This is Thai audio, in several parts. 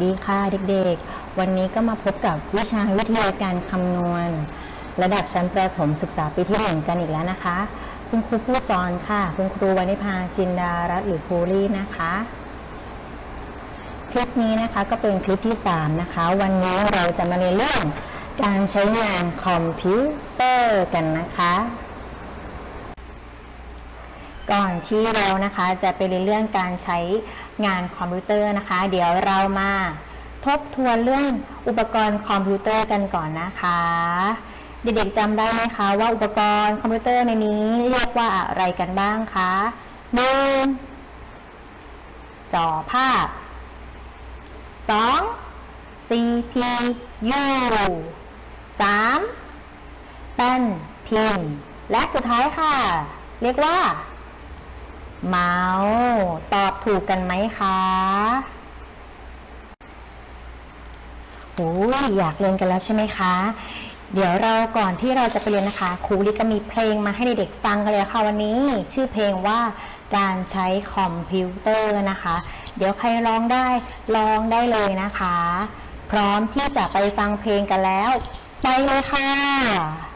วัสดีค่ะเด็กๆ วันนี้ก็มาพบกับวิชาวิทยาการคำนวณ ระดับชั้นประถมศึกษาปีที่หนึ่งกันอีกแล้วนะคะ คุณครูผู้สอนค่ะ คุณครูวณิพาจินดารัตน์หรือครูรี่นะคะ คลิปนี้นะคะก็เป็นคลิปที่ 3 นะคะ วันนี้เราจะมาเรียนเรื่องการใช้งานคอมพิวเตอร์กันนะคะก่อนที่เรานะคะจะไปเรียนเรื่องการใช้ งานคอมพิวเตอร์นะคะ เดี๋ยวเรามาทบทวนเรื่องอุปกรณ์คอมพิวเตอร์กันก่อนนะคะ เด็กๆจำได้ไหมคะว่าอุปกรณ์คอมพิวเตอร์ในนี้เรียกว่าอะไรกันบ้างคะหนึ่งจอภาพ 2. CPU 3. แป้นพิมพ์และสุดท้ายค่ะ เรียกว่า เมาส์ตอบถูกกันไหมคะโอ้ยอยากเรียนกันแล้วใช่ไหมคะ เดี๋ยวเราก่อนที่เราจะไปเรียนนะคะครูลิก็มีเพลงมาให้เด็กๆฟังกันเลยค่ะวันนี้ ชื่อเพลงว่าการใช้คอมพิวเตอร์นะคะ เดี๋ยวใครร้องได้ร้องได้เลยนะคะ พร้อมที่จะไปฟังเพลงกันแล้ว ไปเลยค่ะ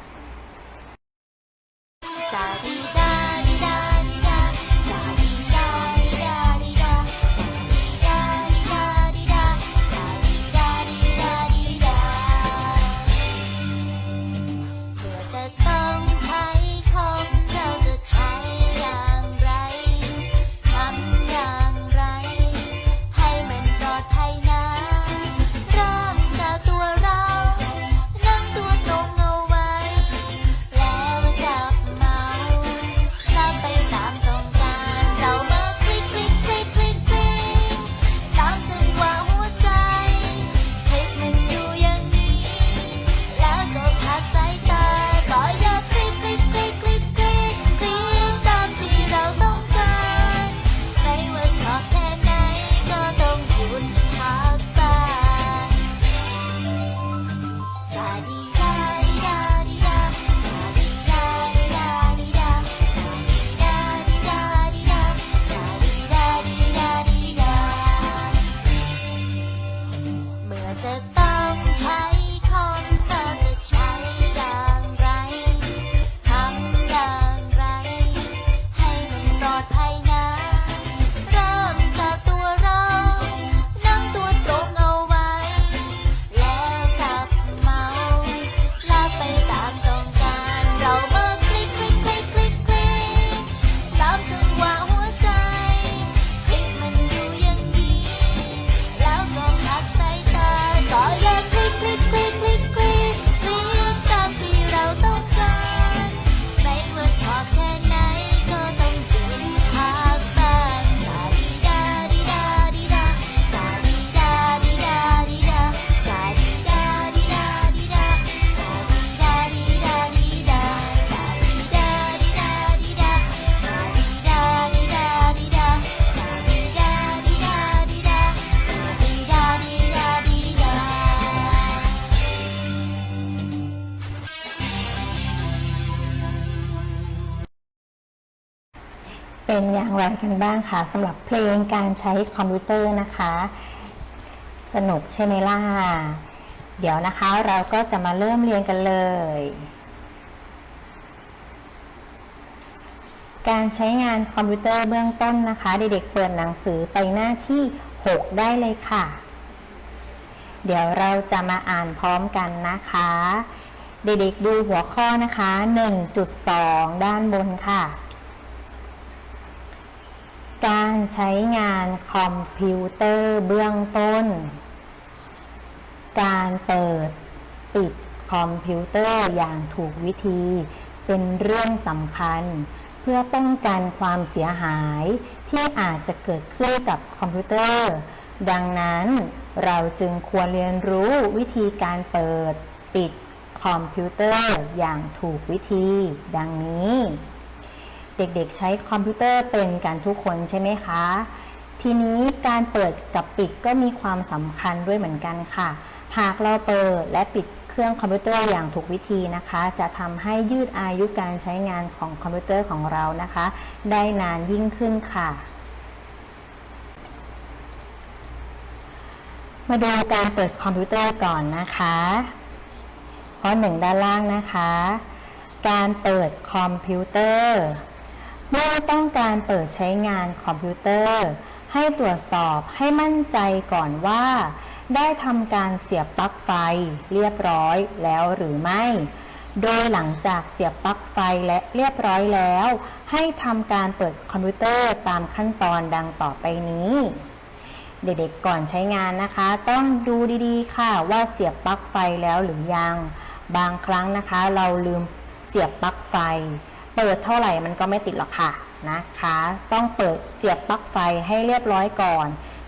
在当差 เป็นอย่างไรกันบ้างคะสำหรับเพลงการใช้คอมพิวเตอร์นะคะ สนุกใช่ไหมล่ะ เดี๋ยวนะคะเราก็จะมาเริ่มเรียนกันเลย การใช้งานคอมพิวเตอร์เบื้องต้นนะคะ เด็กๆเปิดหนังสือไปหน้าที่ 6 ได้เลยค่ะ เดี๋ยวเราจะมาอ่านพร้อมกันนะคะเด็กๆดูหัวข้อนะคะ 1.2 ด้านบนค่ะ การใช้งานคอมพิวเตอร์เบื้องต้น การเปิดปิดคอมพิวเตอร์อย่างถูกวิธี เป็นเรื่องสำคัญ เพื่อป้องกันความเสียหายที่อาจจะเกิดขึ้นกับคอมพิวเตอร์ ดังนั้นเราจึงควรเรียนรู้วิธีการเปิดปิดคอมพิวเตอร์อย่างถูกวิธี ดังนี้ เด็กๆ ใช้คอมพิวเตอร์เป็นกันทุกคนใช่ไหมคะ ทีนี้การเปิดกับปิดก็มีความสำคัญด้วยเหมือนกันค่ะ หากเราเปิดและปิดเครื่องคอมพิวเตอร์อย่างถูกวิธีนะคะ จะทำให้ยืดอายุการใช้งานของคอมพิวเตอร์ของเรานะคะ ได้นานยิ่งขึ้นค่ะ มาดูการเปิดคอมพิวเตอร์ก่อนนะคะข้อหนึ่งด้านล่างนะคะ การเปิดคอมพิวเตอร์ เมื่อต้องการเปิดใช้งานคอมพิวเตอร์ ให้ตรวจสอบให้มั่นใจก่อนว่า ได้ทำการเสียบปลั๊กไฟเรียบร้อยแล้วหรือไม่ โดยหลังจากเสียบปลั๊กไฟและเรียบร้อยแล้ว ให้ทำการเปิดคอมพิวเตอร์ตามขั้นตอนดังต่อไปนี้ เด็กๆก่อนใช้งานนะคะ ต้องดูดีๆ ค่ะว่าเสียบปลั๊กไฟแล้วหรือยัง บางครั้งนะคะ เราลืมเสียบปลั๊กไฟ เปิดเท่าไหร่มันก็ไม่ติดหรอกค่ะนะคะ ต้องเปิดเสียบปลั๊กไฟให้เรียบร้อยก่อน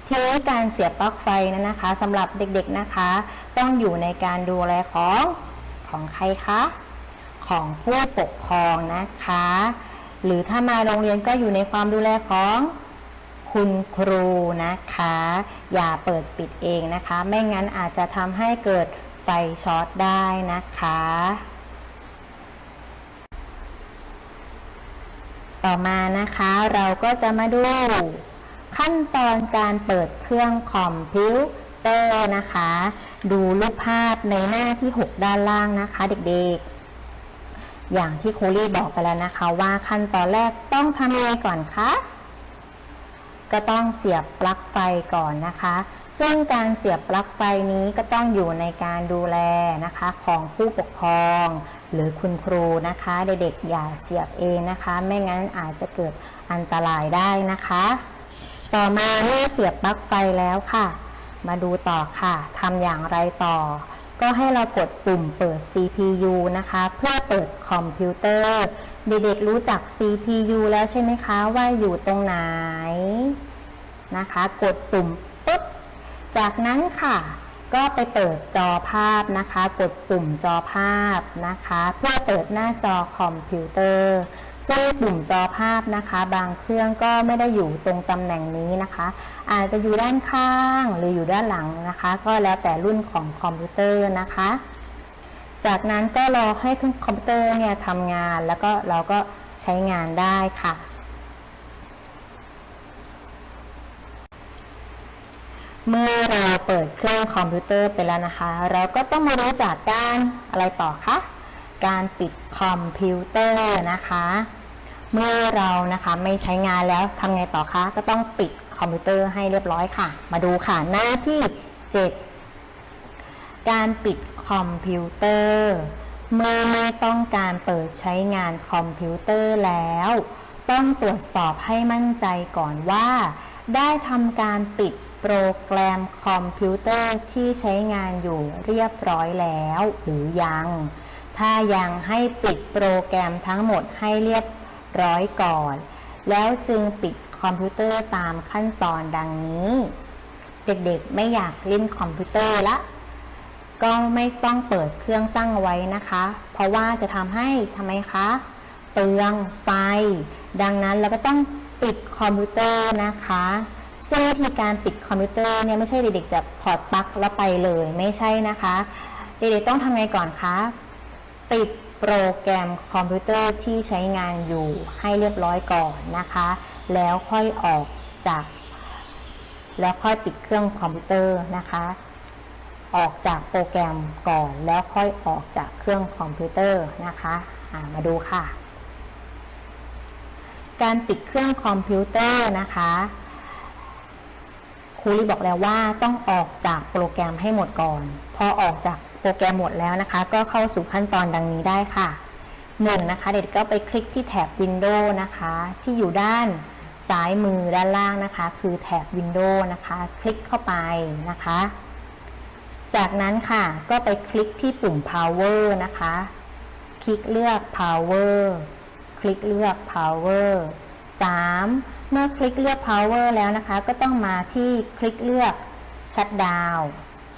ทีนี้การเสียบปลั๊กไฟนั้นนะคะสำหรับเด็กๆนะคะ ต้องอยู่ในการดูแลของของใครคะของผู้ปกครองนะคะ หรือถ้ามาโรงเรียนก็อยู่ในความดูแลของคุณครูนะคะ อย่าเปิดปิดเองนะคะ ไม่งั้นอาจจะทำให้เกิดไฟช็อตได้นะคะ ต่อมานะคะ เราก็จะมาดู ขั้นตอนการเปิดเครื่องคอมพิวเตอร์นะคะ ดูรูปภาพในหน้าที่ 6 ด้านล่างนะคะ เด็กๆ อย่างที่ครูรี่บอกไปแล้วนะคะ ว่าขั้นตอนแรกต้องทำยังไงก่อนคะก็ต้องเสียบปลั๊กไฟก่อนนะคะ ซึ่งการเสียบปลั๊กไฟนี้ก็ต้องอยู่ในการดูแลนะคะของผู้ปกครอง หรือคุณครูนะคะเด็กๆอย่าเสียบเองนะคะ ไม่งั้นอาจจะเกิดอันตรายได้นะคะ ต่อมาเมื่อเสียบปลั๊กไฟแล้วค่ะ มาดูต่อค่ะทำอย่างไรต่อ ก็ให้เรากดปุ่มเปิด CPU นะคะ เพื่อเปิดคอมพิวเตอร์ เด็กๆรู้จัก CPU แล้วใช่ไหมคะว่าอยู่ตรงไหนนะคะ กดปุ่ม จากนั้นค่ะก็ไปเปิดจอภาพนะคะ กดปุ่มจอภาพนะคะ เพื่อเปิดหน้าจอคอมพิวเตอร์ซึ่งปุ่มจอภาพนะคะ บางเครื่องก็ไม่ได้อยู่ตรงตำแหน่งนี้นะคะ อาจจะอยู่ด้านข้างหรืออยู่ด้านหลังนะคะ ก็แล้วแต่รุ่นของคอมพิวเตอร์นะคะ จากนั้นก็รอให้เครื่องคอมพิวเตอร์เนี่ยทำงานแล้วก็เราก็ใช้งานได้ค่ะ เมื่อเราเปิดเครื่องคอมพิวเตอร์ไปแล้วนะคะ เราก็ต้องมารู้จักการอะไรต่อคะ การปิดคอมพิวเตอร์นะคะ เมื่อเรานะคะไม่ใช้งานแล้วทำไงต่อคะ ก็ต้องปิดคอมพิวเตอร์ให้เรียบร้อยค่ะ มาดูค่ะหน้าที่ 7 การปิดคอมพิวเตอร์ เมื่อไม่ต้องการเปิดใช้งานคอมพิวเตอร์แล้ว ต้องตรวจสอบให้มั่นใจก่อนว่า ได้ทำการปิด โปรแกรมคอมพิวเตอร์ที่ใช้งานอยู่เรียบร้อยแล้วหรือยัง ถ้ายังให้ปิดโปรแกรมทั้งหมดให้เรียบร้อยก่อน แล้วจึงปิดคอมพิวเตอร์ตามขั้นตอนดังนี้ เด็กๆไม่อยากเล่นคอมพิวเตอร์ละ ก็ไม่ต้องเปิดเครื่องตั้งไว้นะคะ เพราะว่าจะทำให้ทำไมคะเปลืองไฟ ดังนั้นเราก็ต้องปิดคอมพิวเตอร์นะคะ ซึ่งวิธีการปิดคอมพิวเตอร์เนี่ยไม่ใช่เด็กๆจะถอดปลั๊กแล้วไปเลยไม่ใช่นะคะ เด็กๆต้องทำไงก่อนคะปิดโปรแกรมคอมพิวเตอร์ที่ใช้งานอยู่ให้เรียบร้อยก่อนนะคะ แล้วค่อยออกจาก แล้วค่อยปิดเครื่องคอมพิวเตอร์นะคะ ออกจากโปรแกรมก่อนแล้วค่อยออกจากเครื่องคอมพิวเตอร์นะคะะมาดูค่ะ การปิดเครื่องคอมพิวเตอร์นะคะ รูรีบอกแล้วว่าต้องออกจากโปรแกรมให้หมดก่อน พอออกจากโปรแกรมหมดแล้วนะคะ ก็เข้าสู่ขั้นตอนดังนี้ได้ค่ะหนึ่งนะคะ เด็กก็ไปคลิกที่แถบ Windows นะคะ ที่อยู่ด้านซ้ายมือด้านล่างนะคะ คือแถบ Windows นะคะ คลิกเข้าไปนะคะ จากนั้นค่ะก็ไปคลิกที่ปุ่ม power นะคะ คลิกเลือก power คลิกเลือก power 3 เมื่อคลิกเลือก power แล้วนะคะ ก็ต้องมาที่คลิกเลือก shutdown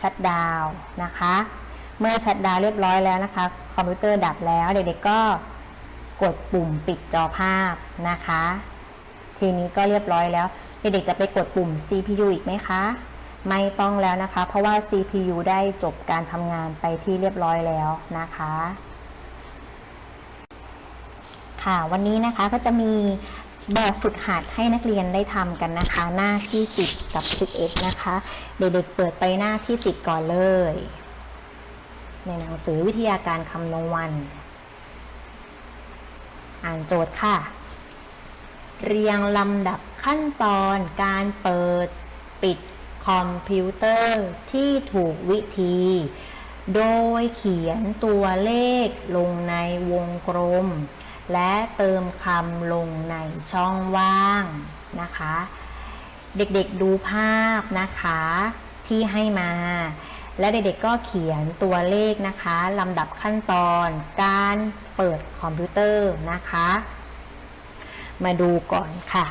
shutdown นะคะ เมื่อ shutdown เรียบร้อยแล้วนะคะ คอมพิวเตอร์ดับแล้ว เด็กๆก็กดปุ่มปิดจอภาพนะคะ ทีนี้ก็เรียบร้อยแล้ว เด็กๆจะไปกดปุ่ม CPU อีกไหมคะ ไม่ต้องแล้วนะคะ เพราะว่า CPU ได้จบการทำงานไปที่เรียบร้อยแล้วนะคะค่ะวันนี้นะคะก็จะมี แบบฝึกหัดให้นักเรียนได้ทำกันนะคะ หน้าที่ 10 กับ 11 นะคะ เด็กๆเปิดไปหน้าที่ 10 ก่อนเลย ในหนังสือวิทยาการคำนวณอ่านโจทย์ค่ะ เรียงลำดับขั้นตอนการเปิดปิดคอมพิวเตอร์ที่ถูกวิธี โดยเขียนตัวเลขลงในวงกลม และเติมคำลงในช่องว่างนะคะ เด็กๆดูภาพนะคะที่ให้มา และเด็กๆก็เขียนตัวเลขนะคะลำดับขั้นตอนการเปิดคอมพิวเตอร์นะคะ มาดูก่อนค่ะ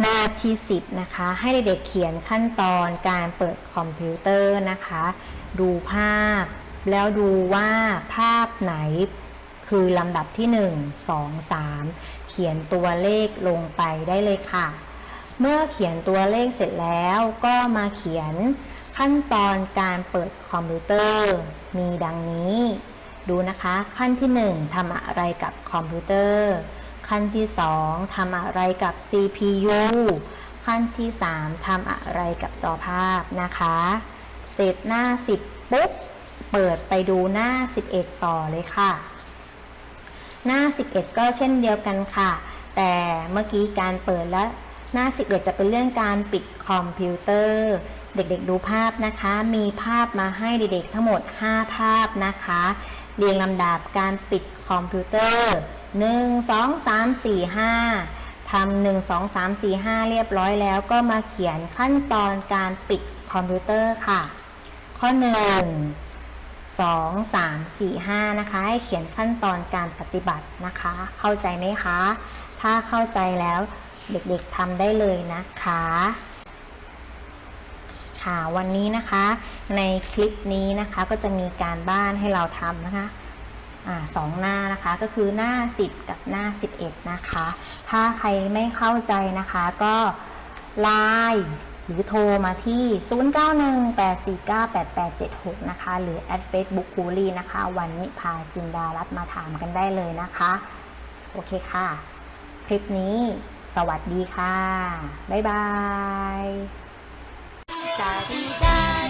หน้าที่10นะคะ ให้เด็กๆเขียนขั้นตอนการเปิดคอมพิวเตอร์นะคะ ดูภาพแล้วดูว่าภาพไหน คือลำดับที่ 1 2 3 เขียนตัวเลขลงไปได้เลยค่ะ เมื่อเขียนตัวเลขเสร็จแล้วก็มาเขียนขั้นตอนการเปิดคอมพิวเตอร์ มีดังนี้ ดูนะคะขั้นที่ 1ทำอะไรกับคอมพิวเตอร์ ขั้นที่ 2ทำอะไรกับ CPU ขั้นที่ 3ทำอะไรกับจอภาพนะคะเสร็จหน้า 10 ปุ๊บ เปิดไปดูหน้า 11 ต่อเลยค่ะ หน้า 11 ก็เช่นเดียวกันค่ะ แต่เมื่อกี้การเปิดแล้วหน้า 11 จะเป็นเรื่องการปิดคอมพิวเตอร์ เด็กๆดูภาพนะคะ มีภาพมาให้เด็กๆทั้งหมด 5 ภาพนะคะ เรียงลำดับการปิดคอมพิวเตอร์ 1 2 3 4 5ทำา1 2 3 4 5เรียบร้อยแล้วก็มาเขียนขั้นตอนการปิดคอมพิวเตอร์ค่ะ ข้อ 1 2 3 4 5 นะคะ ให้เขียนขั้นตอนการปฏิบัตินะคะ เข้าใจไหมคะ ถ้าเข้าใจแล้วเด็กๆทำได้เลยนะคะ ค่ะวันนี้นะคะ ในคลิปนี้นะคะก็จะมีการบ้านให้เราทำนะคะอ่าสองหน้านะคะก็คือหน้า 10 กับหน้า 11 นะคะ ถ้าใครไม่เข้าใจนะคะก็ไลน์ หรือโทรมาที่ 0918498876 นะคะ หรือแอดเฟซบุ๊กคูลีนะคะ วันนิพาจินดารัตมาถามกันได้เลยนะคะ โอเคค่ะ คลิปนี้สวัสดีค่ะ บ๊ายบายจะดีด้